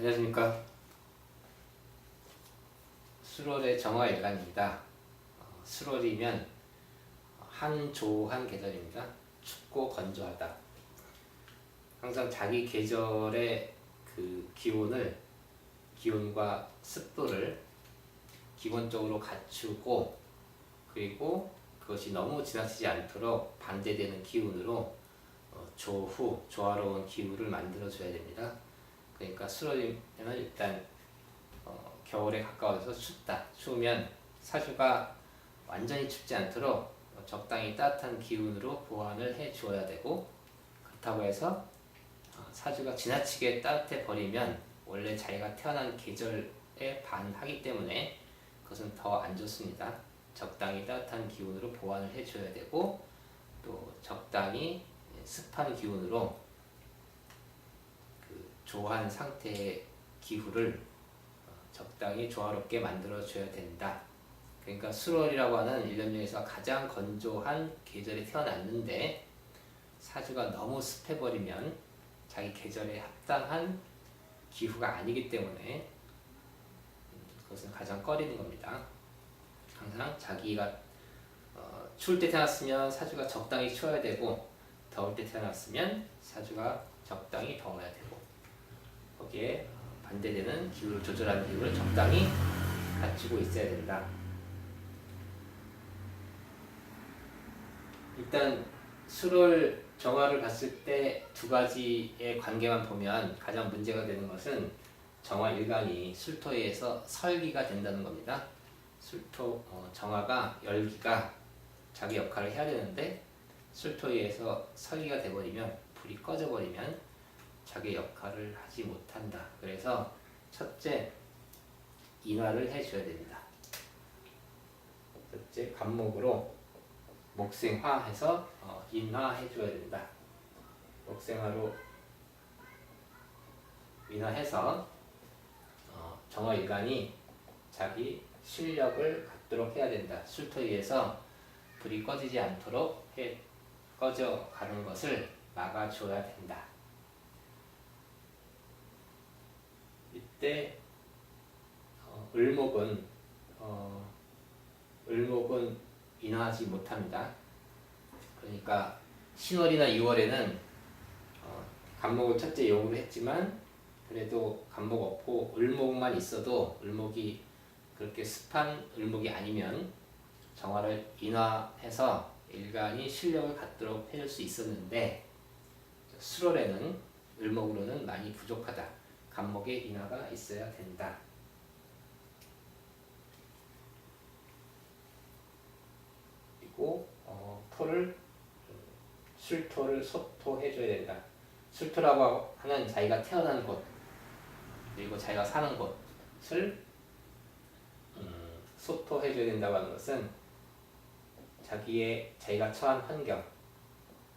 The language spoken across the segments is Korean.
안녕하십니까. 수월의 정화 일간입니다. 어, 수월이면 한조한 계절입니다. 춥고 건조하다. 항상 자기 계절의 그 기온을 기온과 습도를 기본적으로 갖추고 그리고 그것이 너무 지나치지 않도록 반대되는 기운으로 어, 조후 조화로운 기후를 만들어 줘야 됩니다. 그러니까 수월이면 일단 어, 겨울에 가까워서 춥다. 추우면 사주가 완전히 춥지 않도록 어, 적당히 따뜻한 기운으로 보완을 해 주어야 되고 그렇다고 해서 어, 사주가 지나치게 따뜻해 버리면 원래 자기가 태어난 계절에 반하기 때문에 그것은 더 안 좋습니다. 적당히 따뜻한 기운으로 보완을 해 줘야 되고 또 적당히 습한 기운으로 그 조한 상태의 기후를 어, 적당히 조화롭게 만들어 줘야 된다. 그러니까 수월이라고 하는 일년 중에서 가장 건조한 계절에 태어났는데 사주가 너무 습해버리면 자기 계절에 합당한 기후가 아니기 때문에 음, 그것은 가장 꺼리는 겁니다. 항상 자기가 어, 추울 때 태어났으면 사주가 적당히 추워야 되고 더울 때 태어났으면 사주가 적당히 더워야 되고 거기에 어, 반대되는 기후를 조절하는 기후를 적당히 갖추고 있어야 된다. 일단 수를 정화를 봤을 때 두 가지의 관계만 보면 가장 문제가 되는 것은 정화 일간이 술토에서 설기가 된다는 겁니다. 술토 어, 정화가 열기가 자기 역할을 해야 되는데 술토에서 설기가 돼버리면 불이 꺼져버리면 자기 역할을 하지 못한다. 그래서 첫째 인화를 해줘야 됩니다. 첫째 간목으로 목생화해서 어, 인화해줘야 된다. 목생화로 인화해서 어, 정화일간이 자기 실력을 갖도록 해야 된다. 술토위에서 불이 꺼지지 않도록 해, 꺼져 가는 것을 막아줘야 된다. 이때 어, 을목은 어, 을목은 인하하지 못합니다. 그러니까 10월이나 6월에는 어, 간목을 첫째 용으로 했지만 그래도 간목 없고 을목만 있어도 을목이 그렇게 습한 을목이 아니면 정화를 인화해서 일간이 실력을 갖도록 해줄 수 있었는데 수월에는 을목으로는 많이 부족하다. 간목의 인화가 있어야 된다. 그리고 어, 토를 술토를 소토해줘야 된다. 술토라고 하는 자기가 태어난 곳 그리고 자기가 사는 곳을 음, 소토해줘야 된다고 하는 것은 자기의 자기가 처한 환경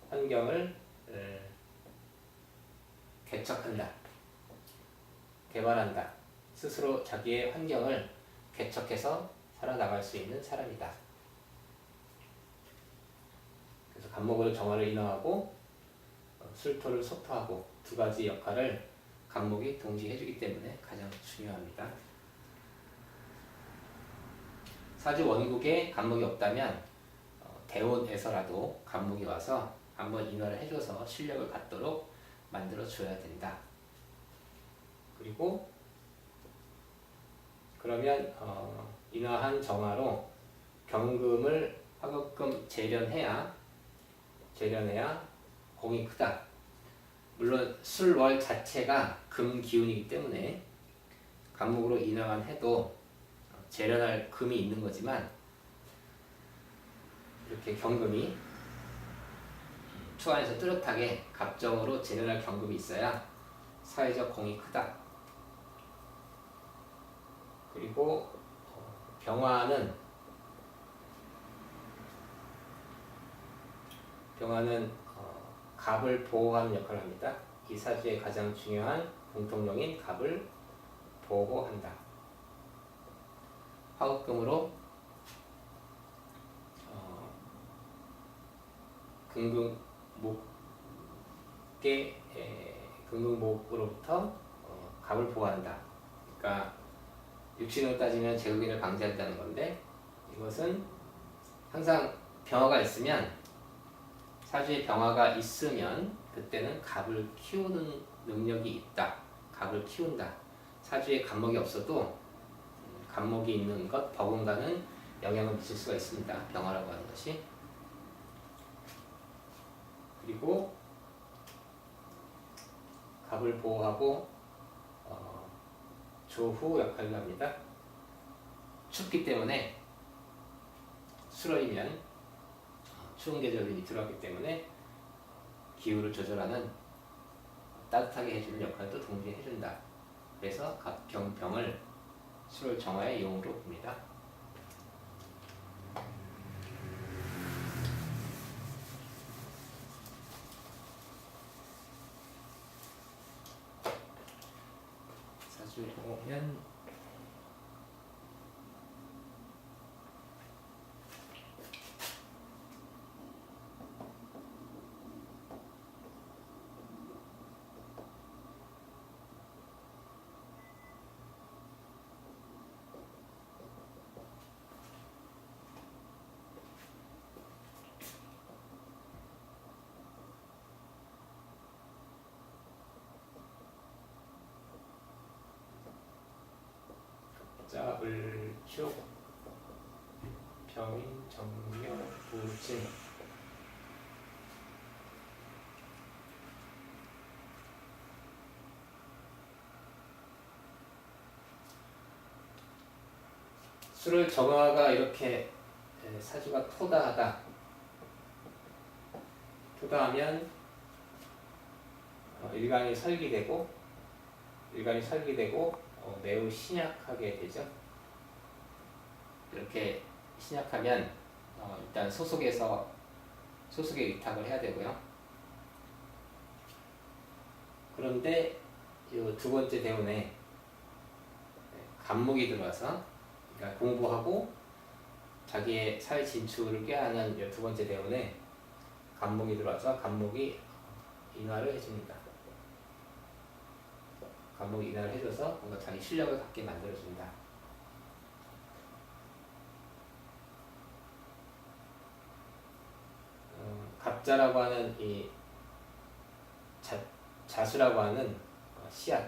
환경을 에, 개척한다 개발한다 스스로 자기의 환경을 개척해서 살아나갈 수 있는 사람이다. 그래서 간목을 정화를 인하하고 어, 술토를 소토하고 두 가지 역할을 간목이 동시에 해주기 때문에 가장 중요합니다. 사주 원국에 간목이 없다면 어, 대원에서라도 간목이 와서 한번 인화를 해줘서 실력을 갖도록 만들어 줘야 된다. 그리고 그러면 어, 인화한 정화로 경금을 화급금 재련해야 재련해야 공이 크다. 물론 술월 자체가 금 기운이기 때문에 간목으로 인화만 해도 재련할 금이 있는 거지만 이렇게 경금이 추 안에서 뚜렷하게 갑정으로 재련할 경금이 있어야 사회적 공이 크다. 그리고 어, 병화는 병화는 어, 갑을 보호하는 역할을 합니다. 이 사주의 가장 중요한 공통령인 갑을 보호한다. 화급금으로 어, 금금 목계 금금 목으로부터 어, 갑을 보호한다. 그러니까 육신으로 따지면 제국인을 방지한다는 건데 이것은 항상 병화가 있으면 사주에 병화가 있으면 그때는 갑을 키우는 능력이 있다. 갑을 키운다. 사주에 갑목이 없어도 음, 갑목이 있는 것 버금가는 영향을 미칠 수가 있습니다. 병화라고 하는 것이 그리고 갑을 보호하고 어, 조후 역할을 합니다. 춥기 때문에 수월이면 어, 추운 계절이 들어왔기 때문에 기후를 조절하는 따뜻하게 해주는 역할도 동시에 해준다. 그래서 각 병병을 수월 정화의 용으로 봅니다. 사주 보면 큐 병인 정묘 우진. 술을 정화가 이렇게 에, 사주가 토다하다. 토다하면 어, 일간이 설기되고 일간이 설기되고 어, 매우 신약하게 되죠. 이렇게 신약하면 어, 일단 소속에서 소속에 위탁을 해야 되고요. 그런데 이 두 번째 대운에 간목이 들어와서 그러니까 공부하고 자기의 사회 진출을 꾀하는 이 두 번째 대운에 간목이 들어와서 간목이 인화를 해줍니다. 감독이 인하를 해줘서 뭔가 자기 실력을 갖게 만들어준다. 어, 갑자라고 하는 이 자, 자수라고 하는 어, 씨앗,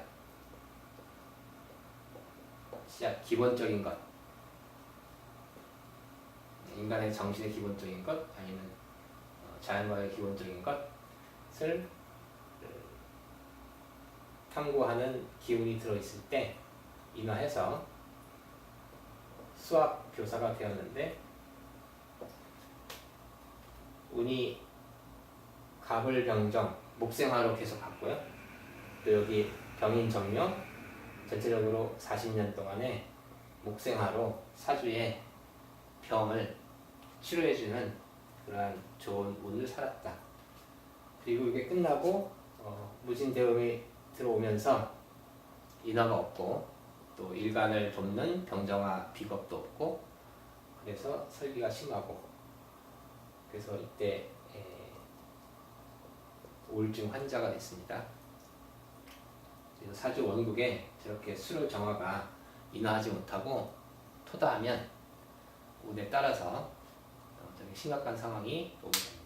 씨앗 기본적인 것, 인간의 정신의 기본적인 것 아니면 어, 자연과의 기본적인 것을 탐구하는 기운이 들어있을 때 인화해서 수학 교사가 되었는데 운이 갑을 병정 목생화로 계속 갔고요. 또 여기 병인 정묘 전체적으로 40년 동안에 목생화로 사주의 병을 치료해주는 그러한 좋은 운을 살았다. 그리고 이게 끝나고 어, 무진대음이 들어오면서 인화가 없고 또 일간을 돕는 병정화 비겁도 없고 그래서 설기가 심하고 그래서 이때 우울증 환자가 됐습니다. 사주 원국에 저렇게 수를 정화가 인화하지 못하고 토다하면 운에 따라서 되게 심각한 상황이 오게 됩니다.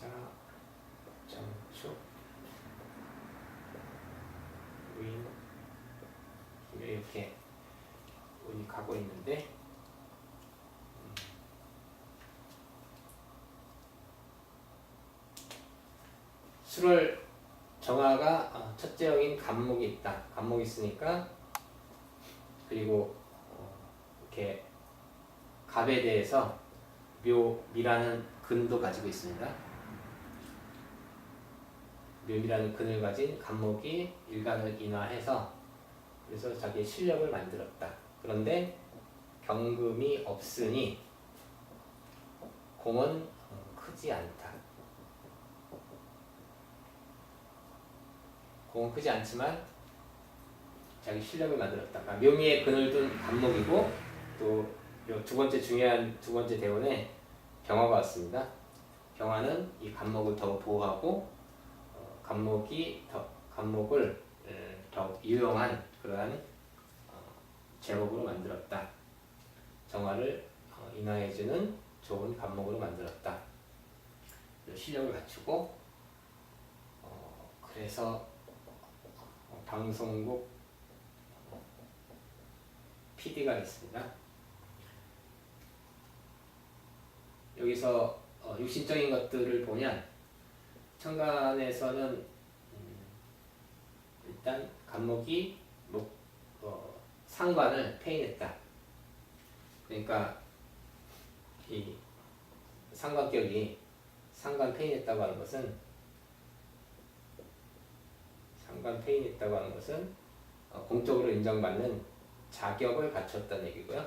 자, 정축, 윈 이렇게 운이 가고 있는데 음. 술을 정화가 어, 첫째 역인 간목이 있다. 간목이 있으니까 그리고 어, 이렇게 갑에 대해서 묘 미라는 근도 가지고 있습니다. 묘미라는 근을 가진 간목이 일간을 인화해서 그래서 자기의 실력을 만들었다. 그런데 경금이 없으니 공은 어, 크지 않다. 공은 크지 않지만 자기 실력을 만들었다. 그러니까 묘미의 근을 둔 간목이고 또 두 번째 중요한 두 번째 대원에 병화가 왔습니다. 병화는 이 간목을 더욱 보호하고 어, 간목이 더 간목을 에, 더욱 유용한 그러한 어, 제목으로 만들었다. 정화를 어, 인하해주는 좋은 간목으로 만들었다. 실력을 갖추고 어, 그래서 어, 방송국 PD가 됐습니다. 여기서 어, 육신적인 것들을 보면 천간에서는 음, 일단 간목이 목, 어, 상관을 폐인했다. 그러니까 이 상관격이 상관 폐인했다고 하는 것은 상관 폐인했다고 하는 것은 어, 공적으로 인정받는 자격을 갖췄다는 얘기고요.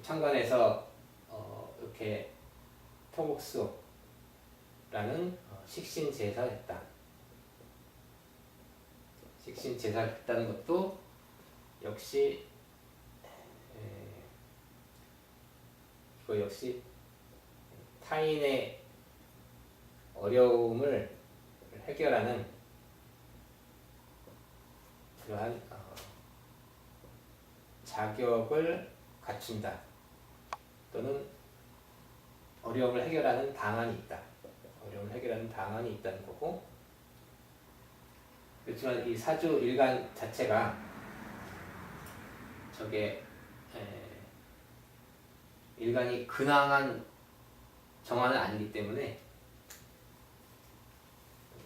천간에서 어, 이렇게 토국수라는 어, 식신 제사를 했다. 식신 제사를 했다는 것도 역시 에, 이거 역시 타인의 어려움을 해결하는 그러한 어, 자격을 갖춘다. 또는 어려움을 해결하는 방안이 있다. 어려움을 해결하는 방안이 있다는 거고 그렇지만 이 사주 일간 자체가 저게 에, 일간이 근황한 정화는 아니기 때문에 음,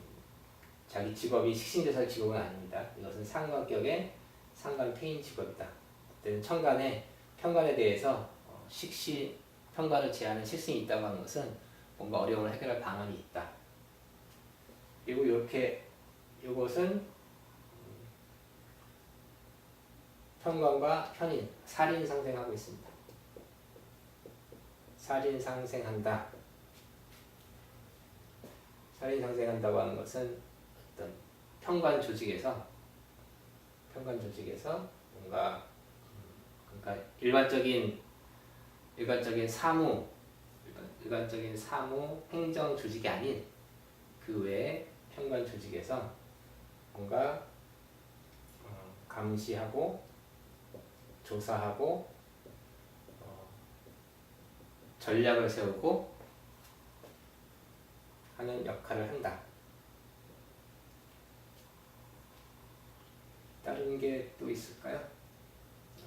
자기 직업이 식신대사 직업은 아닙니다. 이것은 상관격의 상관 폐인 직업이다. 그때는 천간에 편간에 대해서 어, 식신 평가를 제하는 실승이 있다고 하는 것은 뭔가 어려움을 해결할 방안이 있다. 그리고 이렇게 이것은 평관과 편인, 살인 상생하고 있습니다. 살인 상생한다. 살인 상생한다고 하는 것은 평관 조직에서 평관 조직에서 뭔가 음, 그러니까 일반적인 일반적인 사무 일반적인 사무 행정 조직이 아닌 그 외에 평관 조직에서 뭔가 어, 감시하고 조사하고 어, 전략을 세우고 하는 역할을 한다. 다른 게 또 있을까요?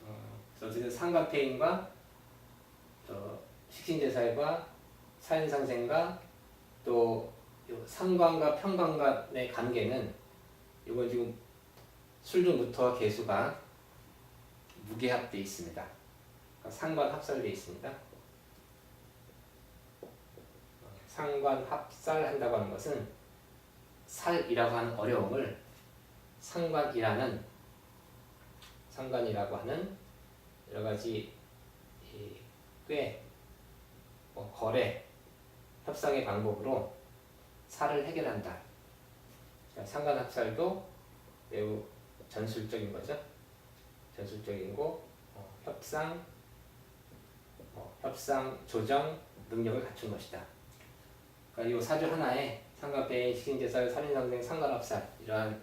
어, 어쨌든 상관폐인과 어, 식신제사과 사인상생과 또 상관과 평관간의 관계는 이건 지금 술중부터 개수가 무게합돼 있습니다. 그러니까 상관 합살돼 있습니다. 상관 합살한다고 하는 것은 살이라고 하는 어려움을 상관이라는 상관이라고 하는 여러 가지 꽤 뭐 거래, 협상의 방법으로 살을 해결한다. 그러니까 상관 합살도 매우 전술적인 거죠. 전술적인 거, 어, 협상, 어, 협상 조정 능력을 갖춘 것이다. 그러니까 이 사주 하나에 상관배인, 식신제살, 살인상생, 상관합살 이러한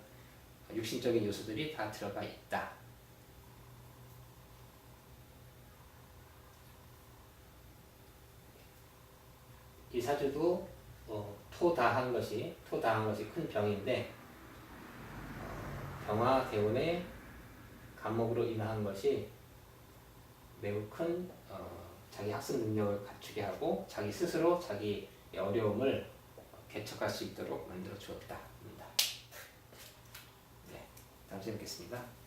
육신적인 요소들이 다 들어가 있다. 이 사주도 어, 토다한 것이 토다한 것이 큰 병인데 어, 병화 대운의 감목으로 인한 것이 매우 큰 어, 자기 학습 능력을 갖추게 하고 자기 스스로 자기 어려움을 개척할 수 있도록 만들어 주었다. 네, 다음 시간에 뵙겠습니다.